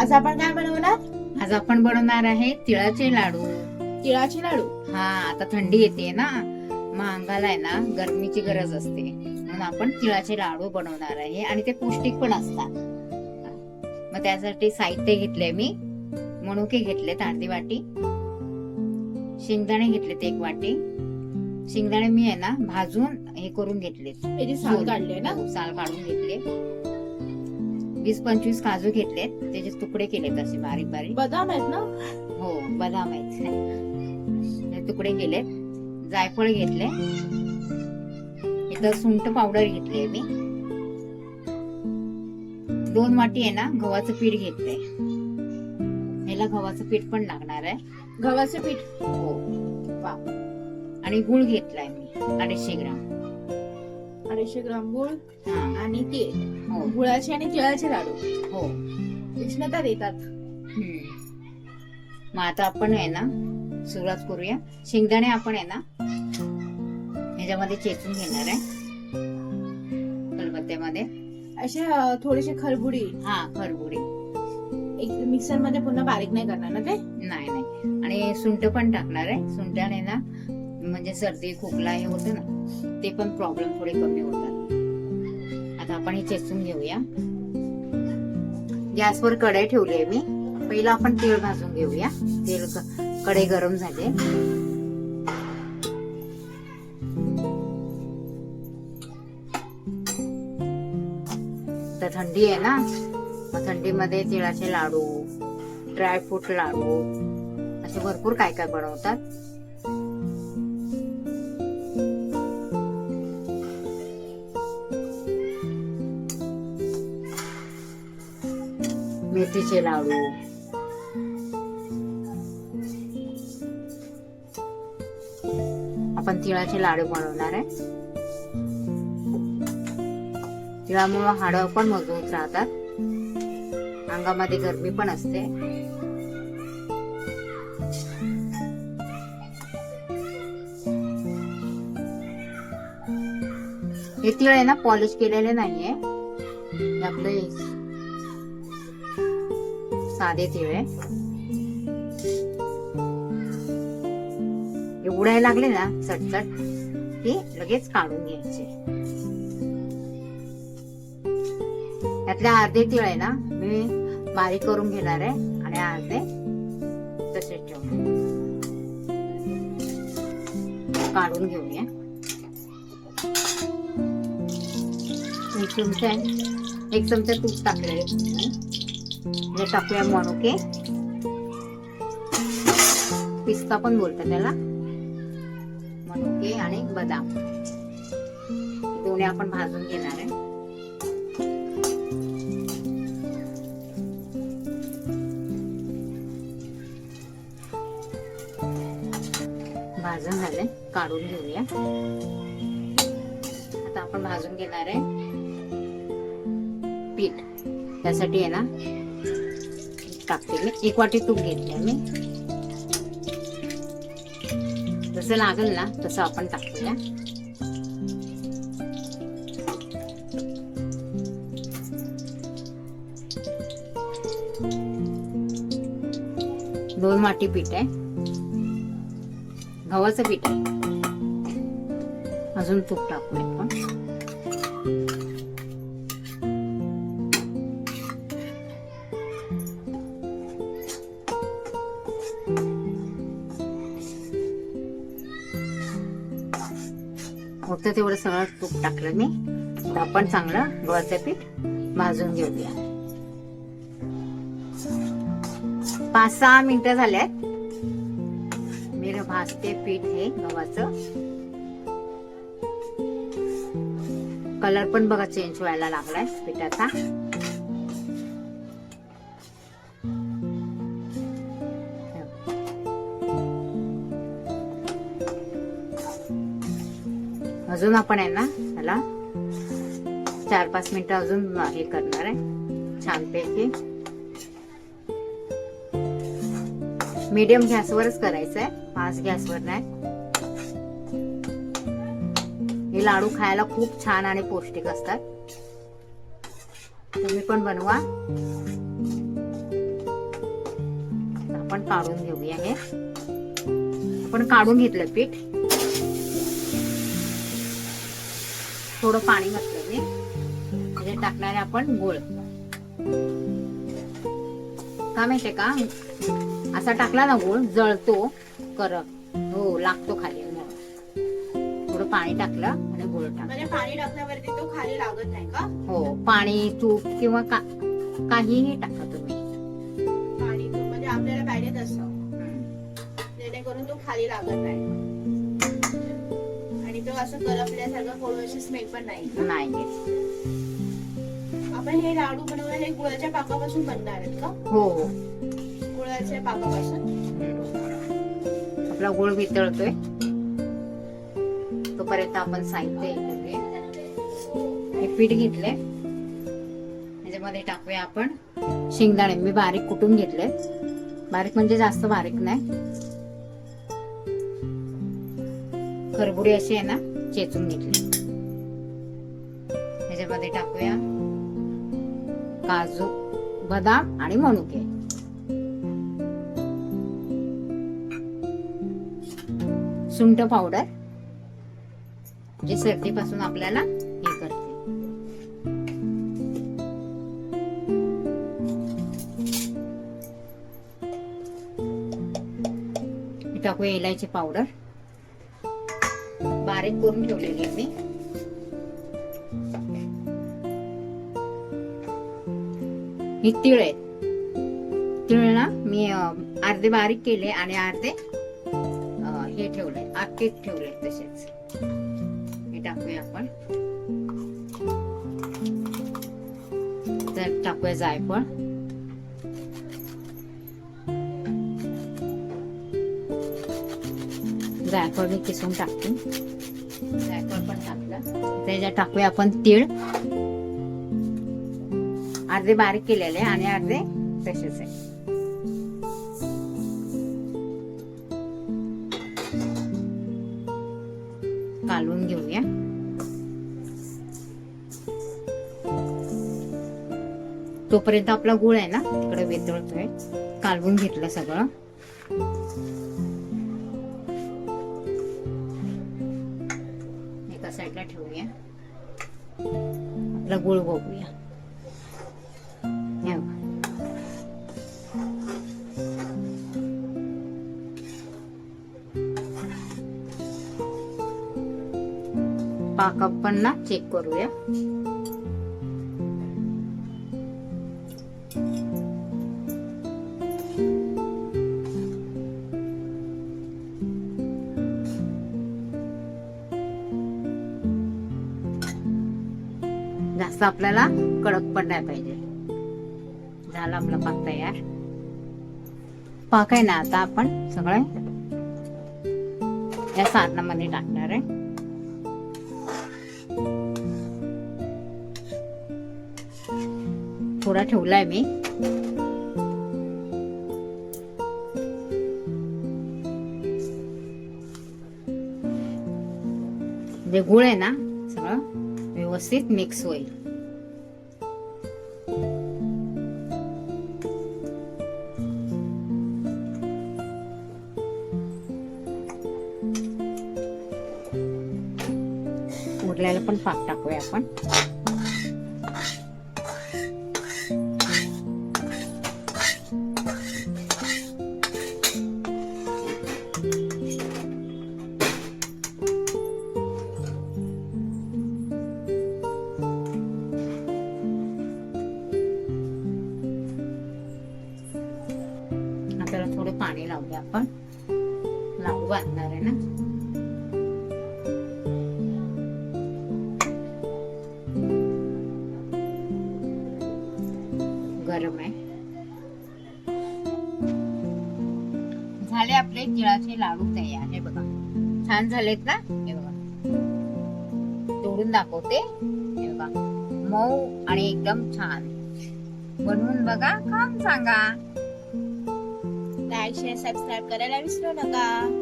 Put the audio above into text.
आज आपण काय बनवणार? आज आपण बनवणार आहे तिळाचे लाडू. तिळाचे लाडू? हा आता थंडी येते ना. मग अंगाला आहे ना गरमीची गरज असते. म्हणून आपण तिळाचे लाडू बनवणार आहे. आणि ते पौष्टिक पण असतात. मग त्यासाठी साहित्य घेतले मी. मनुके घेतलेत अर्धी वाटी. शेंगदाणे घेतलेत एक वाटी. शेंगदाणे मी आहे ना भाजून हे करून घेतलेत. याची साल काढली ना? हो, साल काढून घेतले. वीस पंचवीस काजू घेतलेत. त्याचे तुकडे केलेत असे बारीक बारीक. बदाम आहेत ना? हो बदाम आहेत. हे तुकडे केलेत. जायफळ घेतले. इथं सुंठ पावडर घेतली मी. दोन वाटी आहे ना गव्हाचं पीठ घेतलंय. ह्याला गव्हाचं पीठ पण लागणार आहे. गव्हाचे पीठ? हो. आणि गुळ घेतलाय मी अडीचशे ग्राम. अडीचशे ग्राम गुळ आणि तीळ. हो. गुळाचे आणि तिळाचे लाडू. हो. उष्णता देतात. हम्म. मग आता आपण आहे ना सुरुवात करूया. शेंगदाणे आपण आहे ना ह्याच्यामध्ये चेचून घेणार आहे. खलबत्त्यामध्ये. असे अं, थोडेसे खरबुडी. हा खरबुडी. एक मिक्सरमध्ये पुन्हा बारीक नाही करणार ना ते? नाही नाही. आणि सुंठ पण टाकणार आहे. सुंठाने ना म्हणजे सर्दी खोकला हे होतं ना ते पण प्रॉब्लेम थोडे कमी होतात. आता आपण हे चेचून घेऊया. गॅसवर कढई ठेवली आहे मी. पहिला आपण तेल भाजून घेऊया. तेल कढई गरम झाले तर थंडी आहे ना? मग थंडीमध्ये तिळाचे लाडू ड्रायफ्रूट लाडू असे भरपूर काय काय बनवतात. मेथीचे लाडू. आपण तिळाचे लाडू बनवणार आहे. तिळामुळे हाडं पण मजबूत राहतात. अंगामध्ये गरमी पण असते. हे तिळ आहे ना पॉलिश केलेले नाहीये. आपलं आपले साधे तिळ आहे उडायला लागले ना चटचट की लगेच काढून घ्यायचे. त्यातले अर्धे तिळ आहे ना मी बारीक करून घेणार आहे आणि अर्धे तसेच ठेवणार काढून घेऊया. एक चमचा आहे एक चमचा तूप टाकले हे टाकूया मनुके. पिस्ता पण बोलतात त्याला. मनुके आणि बदाम. दोन्ही आपण भाजून घेणार आहे. भाजून झाले. काढून घेऊया. आता आपण भाजून घेणार आहे पीठ. त्यासाठी आहे ना टाकते मी. एक वाटी तूप घेतले मी. जसं लागेल ना तसं आपण टाकूया. दोन वाटी पीठ आहे. गव्हाचं पीठ आहे. अजून तूप टाकूया. होतं तेवढं सगळं तूप टाकलं मी. आपण चांगलं गव्हाचं पीठ भाजून घेऊया. पाच सहा मिनिटं झाल्यात. मी भाजते पीठ हे गव्हाचं. कलर पण बघा चेंज व्हायला लागलाय पिठाचा. अजून आपण आहे ना त्याला चार पाच मिनिटं अजून हे करणार आहे. छानपैकी. मीडियम गॅसवरच करायचं आहे फास्ट गॅसवर नाही. हे लाडू खायला खूप छान आणि पौष्टिक असतात. तुम्ही पण बनवा. आपण काढून घेऊया हे. आपण काढून घेतलं पीठ. थोडं पाणी घातलं मी. म्हणजे टाकणारे आपण गुळ. का माहितीये का? असा टाकला ना गुळ जळतो करप हो लागतो खाली. थोडं पाणी टाकलं आणि गुळ टाकलं. म्हणजे पाणी टाकल्यावरती तो खाली लागत नाही का? हो पाणी तूप किंवा का काहीही टाका तुम्ही. पाणी तो म्हणजे आपल्याला पाहिजे तसं. जेणेकरून तो खाली लागत नाही. असं करपल्यासारखं स्मेल पण नाही. आपण हे लाडू बनवणार हे गुळाच्या पाकापासून बनणार आहेत का? हो. हो गुळाच्या पाकापासून. आपला गुळ वितळतोय. तोपर्यंत आपण साहित्य हे करूया. हे पीठ घेतलंय. त्याच्यामध्ये टाकूया आपण शेंगदाणे. मी बारीक कुटून घेतले. बारीक म्हणजे जास्त बारीक नाही. खरबुडी अशी आहे ना? चेचून घेतली. त्याच्यामध्ये टाकूया काजू बदाम आणि मनुके. सुंठ पावडर जे सर्दीपासून आपल्याला हे करते. टाकूया इलायची पावडर. बारीक करून ठेवलेली आहे मी. ही तिळ आहेत. तिळ ना मी अर्धे बारीक केले आणि अर्धे हे ठेवले. आकेत ठेवले तसेच. हे टाकूया आपण. तर टाकूया जायफळ. जायफळ मी किसून टाकते. जायफळ पण टाकलं. त्याच्यात टाकूया आपण तीळ. अर्धे बारीक केलेले आणि अर्धे तसेच आहे. कालवून घेऊया. तोपर्यंत आपला गुळ आहे ना तिकडे वेतळतोय कालवून घेतलं सगळं. साईडला ठेवूया. आपला गुळ बघूया. पाक आपण ना चेक करूया. जास्त आपल्याला कडक पण नाही पाहिजे. झाला आपला पाक तयार. पाक आहे ना आता आपण सगळं या सारणामध्ये टाकणार आहे. थोडा ठेवलाय मी. जे गुळ आहे ना सगळं व्यवस्थित मिक्स होईल. คนฝากจักแหวกมันเราจโทรไปป่าในเหเราแบบก็เหล่าวันอะไรนะ झाले आपले तिळाचे लाडू तयार. हे बघा. छान झालेत ना? हे बघा. तोडून दाखवते. हे बघा. मऊ आणि एकदम छान. बनवून बघा. काम सांगा. लाईक शेअर सबस्क्राईब करायला विसरू नका.